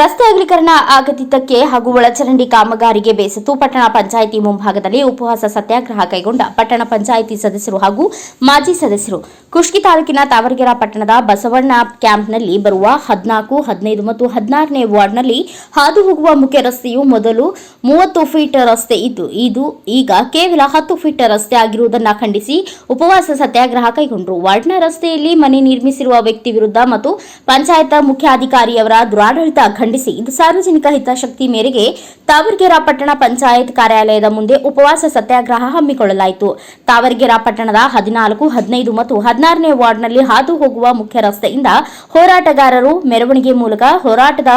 ರಸ್ತೆ ಅಗಲೀಕರಣ ಆಗದಿದ್ದಕ್ಕೆ ಹಾಗೂ ಒಳಚರಂಡಿ ಕಾಮಗಾರಿಗೆ ಬೇಸತ್ತು ಪಟ್ಟಣ ಪಂಚಾಯಿತಿ ಮುಂಭಾಗದಲ್ಲಿ ಉಪವಾಸ ಸತ್ಯಾಗ್ರಹ ಕೈಗೊಂಡ ಪಟ್ಟಣ ಪಂಚಾಯಿತಿ ಸದಸ್ಯರು ಹಾಗೂ ಮಾಜಿ ಸದಸ್ಯರು. ಕುಷ್ಕಿ ತಾಲೂಕಿನ ತಾವರಗೆರೆ ಪಟ್ಟಣದ ಬಸವಣ್ಣ ಕ್ಯಾಂಪ್ನಲ್ಲಿ ಬರುವ ಹದಿನಾಲ್ಕು, ಹದಿನೈದು ಮತ್ತು ಹದಿನಾರನೇ ವಾರ್ಡ್ನಲ್ಲಿ ಹಾದು ಹೋಗುವ ಮುಖ್ಯ ರಸ್ತೆಯು ಮೊದಲು ಮೂವತ್ತು ಫೀಟ್ ರಸ್ತೆ ಇದ್ದು, ಇದು ಈಗ ಕೇವಲ ಹತ್ತು ಫೀಟ್ ರಸ್ತೆ ಆಗಿರುವುದನ್ನು ಖಂಡಿಸಿ ಉಪವಾಸ ಸತ್ಯಾಗ್ರಹ ಕೈಗೊಂಡರು. ವಾರ್ಡ್ನ ರಸ್ತೆಯಲ್ಲಿ ಮನೆ ನಿರ್ಮಿಸಿರುವ ವ್ಯಕ್ತಿ ವಿರುದ್ಧ ಮತ್ತು ಪಂಚಾಯತ್ ಮುಖ್ಯಾಧಿಕಾರಿಯವರ ದುರಾಡಳಿತ ಖಂಡಿಸಿ. ಇದು ಸಾರ್ವಜನಿಕ ಹಿತಾಸಕ್ತಿ ಮೇರೆಗೆ ತಾವರ್ಗೆರ ಪಟ್ಟಣ ಪಂಚಾಯತ್ ಕಾರ್ಯಾಲಯದ ಮುಂದೆ ಉಪವಾಸ ಸತ್ಯಾಗ್ರಹ ಹಮ್ಮಿಕೊಳ್ಳಲಾಯಿತು. ತಾವರ್ಗೆರ ಪಟ್ಟಣದ ಹದಿನಾಲ್ಕು, ಹದಿನೈದು ಮತ್ತು ಹದಿನಾರನೇ ವಾರ್ಡ್ನಲ್ಲಿ ಹಾದು ಹೋಗುವ ಮುಖ್ಯ ರಸ್ತೆಯಿಂದ ಹೋರಾಟಗಾರರು ಮೆರವಣಿಗೆ ಮೂಲಕ ಹೋರಾಟದ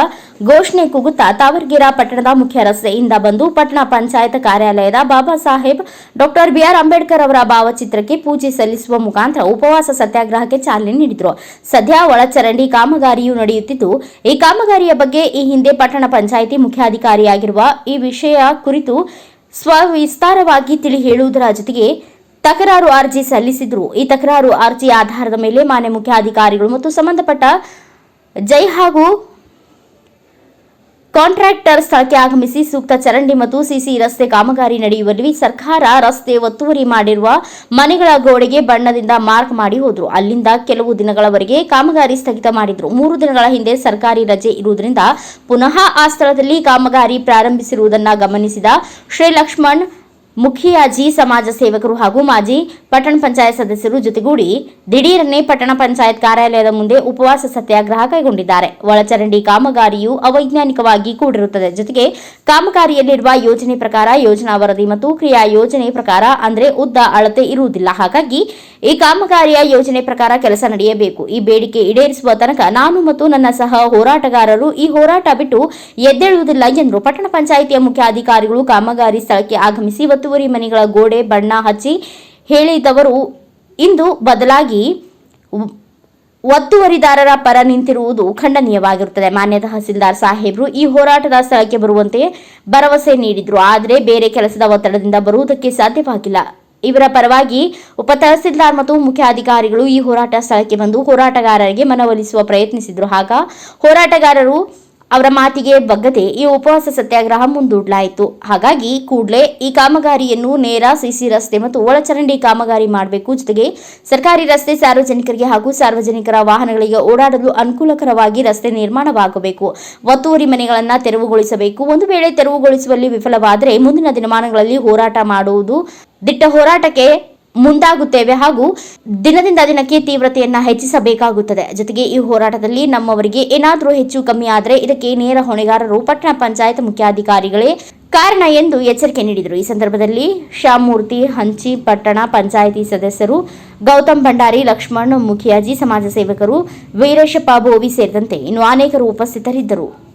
ಘೋಷಣೆ ಕೂಗುತ್ತಾ ತಾವರ್ಗಿರಾ ಪಟ್ಟಣದ ಮುಖ್ಯ ರಸ್ತೆಯಿಂದ ಬಂದು ಪಟ್ಟಣ ಪಂಚಾಯತ್ ಕಾರ್ಯಾಲಯದ Baba Saheb, doctor B R Ambedkar ಅವರ ಭಾವಚಿತ್ರಕ್ಕೆ ಪೂಜೆ ಸಲ್ಲಿಸುವ ಮುಖಾಂತರ ಉಪವಾಸ ಸತ್ಯಾಗ್ರಹಕ್ಕೆ ಚಾಲನೆ ನೀಡಿದರು. ಸದ್ಯ ಒಳಚರಂಡಿ ಕಾಮಗಾರಿಯು ನಡೆಯುತ್ತಿದ್ದು, ಈ ಕಾಮಗಾರಿಯ ಬಗ್ಗೆ ಈ ಹಿಂದೆ ಪಟ್ಟಣ ಪಂಚಾಯಿತಿ ಮುಖ್ಯಾಧಿಕಾರಿಯಾಗಿರುವ ಈ ವಿಷಯ ಕುರಿತು ಸ್ವವಿಸ್ತಾರವಾಗಿ ತಿಳಿ ಹೇಳುವುದರ ಜೊತೆಗೆ ತಕರಾರು ಅರ್ಜಿ ಸಲ್ಲಿಸಿದ್ರು. ಈ ತಕರಾರು ಅರ್ಜಿ ಆಧಾರದ ಮೇಲೆ ಮಾನ್ಯ ಮುಖ್ಯಾಧಿಕಾರಿಗಳು ಮತ್ತು ಸಂಬಂಧಪಟ್ಟ ಜೈ ಹಾಗೂ ಕಾಂಟ್ರಾಕ್ಟರ್ ಸ್ಥಳಕ್ಕೆ ಆಗಮಿಸಿ ಸೂಕ್ತ ಚರಂಡಿ ಮತ್ತು ಸಿಸಿ ರಸ್ತೆ ಕಾಮಗಾರಿ ನಡೆಯುವಲ್ಲಿ ಸರ್ಕಾರ ರಸ್ತೆ ಒತ್ತುವರಿ ಮಾಡಿರುವ ಮನೆಗಳ ಗೋಡೆಗೆ ಬಣ್ಣದಿಂದ ಮಾರ್ಕ್ ಮಾಡಿ ಹೋದರು. ಅಲ್ಲಿಂದ ಕೆಲವು ದಿನಗಳವರೆಗೆ ಕಾಮಗಾರಿ ಸ್ಥಗಿತ ಮಾಡಿದ್ರು. ಮೂರು ದಿನಗಳ ಹಿಂದೆ ಸರ್ಕಾರಿ ರಜೆ ಇರುವುದರಿಂದ ಪುನಃ ಆ ಸ್ಥಳದಲ್ಲಿ ಕಾಮಗಾರಿ ಪ್ರಾರಂಭಿಸಿರುವುದನ್ನು ಗಮನಿಸಿದ ಶ್ರೀ ಲಕ್ಷ್ಮಣ್ ಮುಖಿಯಾಜಿ ಸಮಾಜ ಸೇವಕರು ಹಾಗೂ ಮಾಜಿ ಪಟ್ಟಣ ಪಂಚಾಯತ್ ಸದಸ್ಯರು ಜೊತೆಗೂಡಿ ದಿಢೀರನೆ ಪಟ್ಟಣ ಪಂಚಾಯತ್ ಕಾರ್ಯಾಲಯದ ಮುಂದೆ ಉಪವಾಸ ಸತ್ಯಾಗ್ರಹ ಕೈಗೊಂಡಿದ್ದಾರೆ. ಒಳಚರಂಡಿ ಕಾಮಗಾರಿಯು ಅವೈಜ್ಞಾನಿಕವಾಗಿ ಕೂಡಿರುತ್ತದೆ. ಜೊತೆಗೆ ಕಾಮಗಾರಿಯಲ್ಲಿರುವ ಯೋಜನೆ ಪ್ರಕಾರ ಯೋಜನಾ ವರದಿ ಮತ್ತು ಕ್ರಿಯಾ ಯೋಜನೆ ಪ್ರಕಾರ ಅಂದರೆ ಉದ್ದ ಅಳತೆ ಇರುವುದಿಲ್ಲ. ಹಾಗಾಗಿ ಈ ಕಾಮಗಾರಿಯ ಯೋಜನೆ ಪ್ರಕಾರ ಕೆಲಸ ನಡೆಯಬೇಕು. ಈ ಬೇಡಿಕೆ ಈಡೇರಿಸುವ ತನಕ ನಾನು ಮತ್ತು ನನ್ನ ಸಹ ಹೋರಾಟಗಾರರು ಈ ಹೋರಾಟ ಬಿಟ್ಟು ಎದ್ದೇಳುವುದಿಲ್ಲ ಎಂದರು ಪಟ್ಟಣ ಪಂಚಾಯಿತಿಯ ಮುಖ್ಯ ಅಧಿಕಾರಿಗಳು ಕಾಮಗಾರಿ ಸ್ಥಳಕ್ಕೆ ಆಗಮಿಸಿ ಒತ್ತುವರಿ ಮನೆಗಳ ಗೋಡೆ ಬಣ್ಣ ಹಚ್ಚಿ ಹೇಳಿದವರು, ಇಂದು ಬದಲಾಗಿ ಒತ್ತುವರಿದಾರರ ಪರ ನಿಂತಿರುವುದು ಖಂಡನೀಯವಾಗಿರುತ್ತದೆ. ಮಾನ್ಯ ತಹಸೀಲ್ದಾರ್ ಸಾಹೇಬ್ರು ಈ ಹೋರಾಟದ ಸ್ಥಳಕ್ಕೆ ಬರುವಂತೆ ಭರವಸೆ ನೀಡಿದ್ರು. ಆದರೆ ಬೇರೆ ಕೆಲಸದ ಒತ್ತಡದಿಂದ ಬರುವುದಕ್ಕೆ ಸಾಧ್ಯವಾಗಿಲ್ಲ. ಇವರ ಪರವಾಗಿ ಉಪ ತಹಸೀಲ್ದಾರ್ ಮತ್ತು ಮುಖ್ಯ ಅಧಿಕಾರಿಗಳು ಈ ಹೋರಾಟ ಸ್ಥಳಕ್ಕೆ ಬಂದು ಹೋರಾಟಗಾರರಿಗೆ ಮನವೊಲಿಸುವ ಪ್ರಯತ್ನಿಸಿದ್ರು. ಆಗ ಹೋರಾಟಗಾರರು ಅವರ ಮಾತಿಗೆ ಬಗ್ಗದೆ ಈ ಉಪವಾಸ ಸತ್ಯಾಗ್ರಹ ಮುಂದೂಡಲಾಯಿತು. ಹಾಗಾಗಿ ಕೂಡಲೇ ಈ ಕಾಮಗಾರಿಯನ್ನು ನೇರ ಸಿಸಿ ರಸ್ತೆ ಮತ್ತು ಒಳಚರಂಡಿ ಕಾಮಗಾರಿ ಮಾಡಬೇಕು. ಜೊತೆಗೆ ಸರ್ಕಾರಿ ರಸ್ತೆ ಸಾರ್ವಜನಿಕರಿಗೆ ಹಾಗೂ ಸಾರ್ವಜನಿಕರ ವಾಹನಗಳಿಗೆ ಓಡಾಡಲು ಅನುಕೂಲಕರವಾಗಿ ರಸ್ತೆ ನಿರ್ಮಾಣವಾಗಬೇಕು. ಒತ್ತುವರಿ ಮನೆಗಳನ್ನು ತೆರವುಗೊಳಿಸಬೇಕು. ಒಂದು ವೇಳೆ ತೆರವುಗೊಳಿಸುವಲ್ಲಿ ವಿಫಲವಾದರೆ ಮುಂದಿನ ದಿನಮಾನಗಳಲ್ಲಿ ಹೋರಾಟ ಮಾಡುವುದು ದಿಟ್ಟ ಹೋರಾಟಕ್ಕೆ ಮುಂದಾಗುತ್ತೇವೆ ಹಾಗೂ ದಿನದಿಂದ ದಿನಕ್ಕೆ ತೀವ್ರತೆಯನ್ನ ಹೆಚ್ಚಿಸಬೇಕಾಗುತ್ತದೆ. ಜೊತೆಗೆ ಈ ಹೋರಾಟದಲ್ಲಿ ನಮ್ಮವರಿಗೆ ಏನಾದರೂ ಹೆಚ್ಚು ಕಮ್ಮಿ ಆದರೆ ಇದಕ್ಕೆ ನೇರ ಹೊಣೆಗಾರರು ಪಟ್ಟಣ ಪಂಚಾಯತ್ ಮುಖ್ಯಾಧಿಕಾರಿಗಳೇ ಕಾರಣ ಎಂದು ಎಚ್ಚರಿಕೆ ನೀಡಿದರು. ಈ ಸಂದರ್ಭದಲ್ಲಿ ಶ್ಯಾಮೂರ್ತಿ ಹಂಚಿ, ಪಟ್ಟಣ ಪಂಚಾಯಿತಿ ಸದಸ್ಯರು, ಗೌತಮ್ ಭಂಡಾರಿ, ಲಕ್ಷ್ಮಣ್, ಮುಖಿಯಾಜಿ, ಸಮಾಜ ಸೇವಕರು ವೀರೇಶಪ್ಪ ಬೋವಿ ಸೇರಿದಂತೆ ಇನ್ನು ಅನೇಕರು ಉಪಸ್ಥಿತರಿದ್ದರು.